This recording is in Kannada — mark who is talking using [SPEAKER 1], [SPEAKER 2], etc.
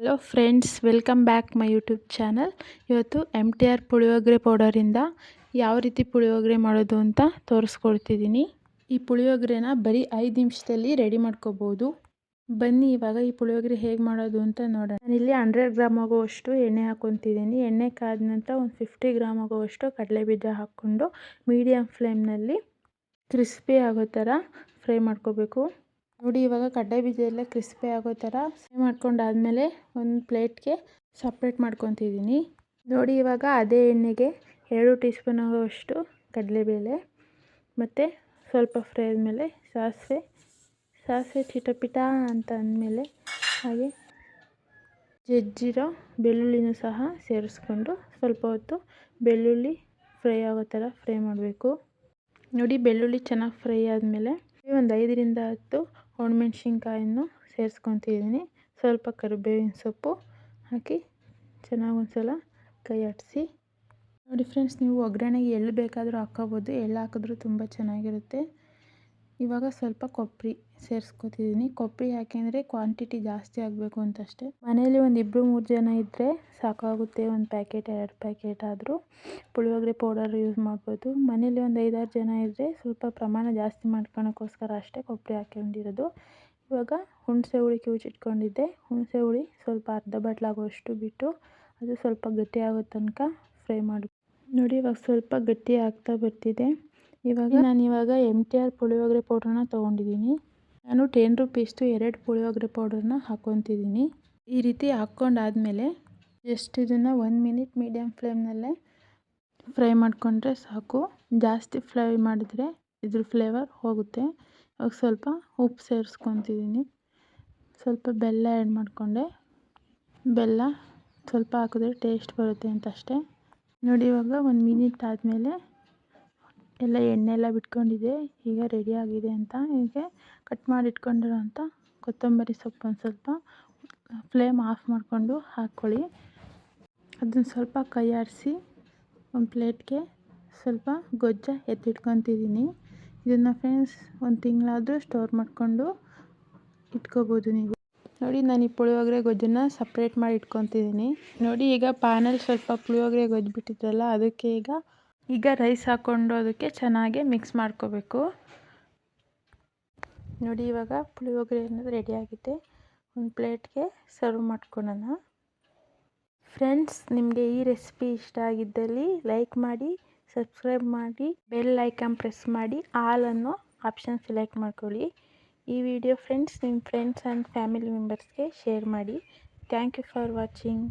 [SPEAKER 1] Hello friends welcome back my YouTube channel ಇವತ್ತು ಎಂ ಟಿ ಆರ್ ಪುಳಿಯೋಗರೆ ಪೌಡರಿಂದ ಯಾವ ರೀತಿ ಪುಳಿಯೋಗರೆ ಮಾಡೋದು ಅಂತ ತೋರಿಸ್ಕೊಡ್ತಿದ್ದೀನಿ. ಈ ಪುಳಿಯೋಗರೆನ ಬರೀ ಐದು ನಿಮಿಷದಲ್ಲಿ ರೆಡಿ ಮಾಡ್ಕೋಬೋದು. ಬನ್ನಿ, ಇವಾಗ ಈ ಪುಳಿಯೋಗರೆ ಹೇಗೆ ಮಾಡೋದು ಅಂತ ನೋಡೋಣ. ಇಲ್ಲಿ ಹಂಡ್ರೆಡ್ ಗ್ರಾಮ್ ಆಗುವಷ್ಟು ಎಣ್ಣೆ ಹಾಕ್ಕೊತಿದ್ದೀನಿ. ಎಣ್ಣೆ ಕಾದ ನಂತರ ಒಂದು ಫಿಫ್ಟಿ ಗ್ರಾಮ್ ಆಗುವಷ್ಟು ಕಡಲೆ ಬೀಜ ಹಾಕ್ಕೊಂಡು ಮೀಡಿಯಮ್ ಫ್ಲೇಮ್ನಲ್ಲಿ ಕ್ರಿಸ್ಪಿ ಆಗೋ ಥರ ಫ್ರೈ ಮಾಡ್ಕೋಬೇಕು. ನೋಡಿ, ಇವಾಗ ಕಡಲೆ ಬೀಜ ಎಲ್ಲ ಕ್ರಿಸ್ಪಿ ಆಗೋ ಥರ ಫ್ರೈ ಮಾಡ್ಕೊಂಡಾದಮೇಲೆ ಒಂದು ಪ್ಲೇಟ್ಗೆ ಸಪ್ರೇಟ್ ಮಾಡ್ಕೊತಿದ್ದೀನಿ. ನೋಡಿ, ಇವಾಗ ಅದೇ ಎಣ್ಣೆಗೆ ಎರಡು ಟೀ ಸ್ಪೂನ್ ಆಗುವಷ್ಟು ಕಡಲೆಬೇಳೆ ಮತ್ತು ಸ್ವಲ್ಪ ಫ್ರೈ ಆದಮೇಲೆ ಸಾಸಿವೆ ಸಾಸಿವೆ ಚಿಟಪಿಟ ಅಂತ ಅಂದಮೇಲೆ ಹಾಗೆ ಜಜ್ಜಿರೋ ಬೆಳ್ಳುಳ್ಳಿನೂ ಸಹ ಸೇರಿಸ್ಕೊಂಡು ಸ್ವಲ್ಪ ಹೊತ್ತು ಬೆಳ್ಳುಳ್ಳಿ ಫ್ರೈ ಆಗೋ ಥರ ಫ್ರೈ ಮಾಡಬೇಕು. ನೋಡಿ, ಬೆಳ್ಳುಳ್ಳಿ ಚೆನ್ನಾಗಿ ಫ್ರೈ ಆದಮೇಲೆ ಒಂದು ಐದರಿಂದ ಹತ್ತು ಒಣಮೆಣ್ಸಿನ್ಕಾಯನ್ನು ಸೇರಿಸ್ಕೊತಿದ್ದೀನಿ. ಸ್ವಲ್ಪ ಕರಿಬೇವಿನ ಸೊಪ್ಪು ಹಾಕಿ ಚೆನ್ನಾಗಿ ಒಂದು ಸಲ ಕೈ ಆಡಿಸಿ. ನೋಡಿ ಫ್ರೆಂಡ್ಸ್, ನೀವು ಒಗ್ಗರಣೆಗೆ ಎಳ್ಳು ಬೇಕಾದರೂ ಹಾಕ್ಕೋಬೋದು. ಎಳ್ಳು ಹಾಕಿದ್ರೂ ತುಂಬ ಚೆನ್ನಾಗಿರುತ್ತೆ. ಇವಾಗ ಸ್ವಲ್ಪ ಕೊಬ್ಬರಿ ಸೇರಿಸ್ಕೊತಿದ್ದೀನಿ. ಕೊಬ್ಬರಿ ಯಾಕೆಂದರೆ ಕ್ವಾಂಟಿಟಿ ಜಾಸ್ತಿ ಆಗಬೇಕು ಅಂತಷ್ಟೇ. ಮನೇಲಿ ಒಂದು ಇಬ್ಬರು ಮೂರು ಜನ ಇದ್ದರೆ ಸಾಕಾಗುತ್ತೆ. ಒಂದು ಪ್ಯಾಕೆಟ್ ಎರಡು ಪ್ಯಾಕೆಟ್ ಆದರೂ ಪುಳಿಯೋಗರೆ ಪೌಡರ್ ಯೂಸ್ ಮಾಡ್ಬೋದು. ಮನೇಲಿ ಒಂದು ಐದಾರು ಜನ ಇದ್ದರೆ ಸ್ವಲ್ಪ ಪ್ರಮಾಣ ಜಾಸ್ತಿ ಮಾಡ್ಕೊಳಕ್ಕೋಸ್ಕರ ಅಷ್ಟೇ ಕೊಬ್ಬರಿ ಹಾಕ್ಕೊಂಡಿರೋದು. ಇವಾಗ ಹುಣಸೆ ಹುಳಿ ಕಿವುಚಿಟ್ಕೊಂಡಿದ್ದೆ ಹುಣಸೆ ಹುಳಿ ಸ್ವಲ್ಪ ಅರ್ಧ ಬಟ್ಲಾಗುವಷ್ಟು ಬಿಟ್ಟು ಅದು ಸ್ವಲ್ಪ ಗಟ್ಟಿಯಾಗೋ ತನಕ ಫ್ರೈ ಮಾಡಿ ನೋಡಿ ಇವಾಗ ಸ್ವಲ್ಪ ಗಟ್ಟಿ ಆಗ್ತಾ ಬರ್ತಿದೆ. ಇವಾಗ ನಾನು ಇವಾಗ ಎಂ ಟಿ ಆರ್ ಪುಳಿಯೋಗರೆ ಪೌಡ್ರನ್ನ ತೊಗೊಂಡಿದ್ದೀನಿ. ನಾನು ಟೆನ್ ರುಪೀಸ್ದು ಎರಡು ಪುಳಿಯೋಗರೆ ಪೌಡ್ರನ್ನ ಹಾಕ್ಕೊತಿದ್ದೀನಿ ಈ ರೀತಿ ಹಾಕ್ಕೊಂಡಾದಮೇಲೆ ಜಸ್ಟ್ ಇದನ್ನು ಒನ್ ಮಿನಿಟ್ ಮೀಡಿಯಮ್ ಫ್ಲೇಮ್ನಲ್ಲೇ ಫ್ರೈ ಮಾಡಿಕೊಂಡ್ರೆ ಸಾಕು. ಜಾಸ್ತಿ ಫ್ರೈ ಮಾಡಿದ್ರೆ ಇದ್ರ ಫ್ಲೇವರ್ ಹೋಗುತ್ತೆ. ಇವಾಗ ಸ್ವಲ್ಪ ಉಪ್ಪು ಸೇರಿಸ್ಕೊತಿದ್ದೀನಿ. ಸ್ವಲ್ಪ ಬೆಲ್ಲ ಆ್ಯಡ್ ಮಾಡಿಕೊಂಡೆ. ಬೆಲ್ಲ ಸ್ವಲ್ಪ ಹಾಕಿದ್ರೆ ಟೇಸ್ಟ್ ಬರುತ್ತೆ ಅಂತ ಅಷ್ಟೇ ನೋಡಿ ಇವಾಗ ಒಂದು ಮಿನಿಟ್ ಆದಮೇಲೆ ಎಲ್ಲ ಎಣ್ಣೆ ಎಲ್ಲ ಬಿಟ್ಕೊಂಡಿದೆ. ಈಗ ರೆಡಿ ಆಗಿದೆ ಅಂತ ಹೀಗೆ ಕಟ್ ಮಾಡಿ ಇಟ್ಕೊಂಡಿರೋಂಥ ಕೊತ್ತಂಬರಿ ಸೊಪ್ಪು ಒಂದು ಸ್ವಲ್ಪ ಫ್ಲೇಮ್ ಆಫ್ ಮಾಡಿಕೊಂಡು ಹಾಕ್ಕೊಳ್ಳಿ ಅದನ್ನು ಸ್ವಲ್ಪ ಕೈ ಆಡಿಸಿ ಒಂದು ಪ್ಲೇಟ್ಗೆ ಸ್ವಲ್ಪ ಗೊಜ್ಜ ಎತ್ತಿಟ್ಕೊತಿದ್ದೀನಿ. ಇದನ್ನು ಫ್ರೆಂಡ್ಸ್ ಒಂದು ತಿಂಗಳಾದರೂ ಸ್ಟೋರ್ ಮಾಡಿಕೊಂಡು ಇಟ್ಕೋಬೋದು ನೀವು. ನೋಡಿ ನಾನು ಈ ಪುಳಿಯೋಗರೆ ಗೊಜ್ಜನ್ನು ಸಪ್ರೇಟ್ ಮಾಡಿ ಇಟ್ಕೊತಿದ್ದೀನಿ. ನೋಡಿ ಈಗ ಪ್ಯಾನಲ್ಲಿ ಸ್ವಲ್ಪ ಪುಳಿಯೋಗರೆ ಗೊಜ್ಜು ಬಿಟ್ಟಿದ್ರಲ್ಲ, ಅದಕ್ಕೆ ಈಗ ಈಗ ರೈಸ್ ಹಾಕ್ಕೊಂಡು ಅದಕ್ಕೆ ಚೆನ್ನಾಗಿ ಮಿಕ್ಸ್ ಮಾಡ್ಕೋಬೇಕು. ನೋಡಿ ಇವಾಗ ಪುಳಿಯೋಗರೆ ಅನ್ನೋದು ರೆಡಿಯಾಗಿದೆ ಒಂದು ಪ್ಲೇಟ್ಗೆ ಸರ್ವ್ ಮಾಡ್ಕೊಳ್ಳೋಣ ಫ್ರೆಂಡ್ಸ್ ನಿಮಗೆ ಈ ರೆಸಿಪಿ ಇಷ್ಟ ಆಗಿದ್ದಲ್ಲಿ ಲೈಕ್ ಮಾಡಿ ಸಬ್ಸ್ಕ್ರೈಬ್ ಮಾಡಿ ಬೆಲ್ ಐಕಾನ್ ಪ್ರೆಸ್ ಮಾಡಿ ಆಲ್ ಅನ್ನೋ ಆಪ್ಷನ್ ಸೆಲೆಕ್ಟ್ ಮಾಡ್ಕೊಳ್ಳಿ. ಈ ವಿಡಿಯೋ ಫ್ರೆಂಡ್ಸ್ ನಿಮ್ಮ ಫ್ರೆಂಡ್ಸ್ ಆ್ಯಂಡ್ ಫ್ಯಾಮಿಲಿ ಮೆಂಬರ್ಸ್ಗೆ ಶೇರ್ ಮಾಡಿ. Thank you for watching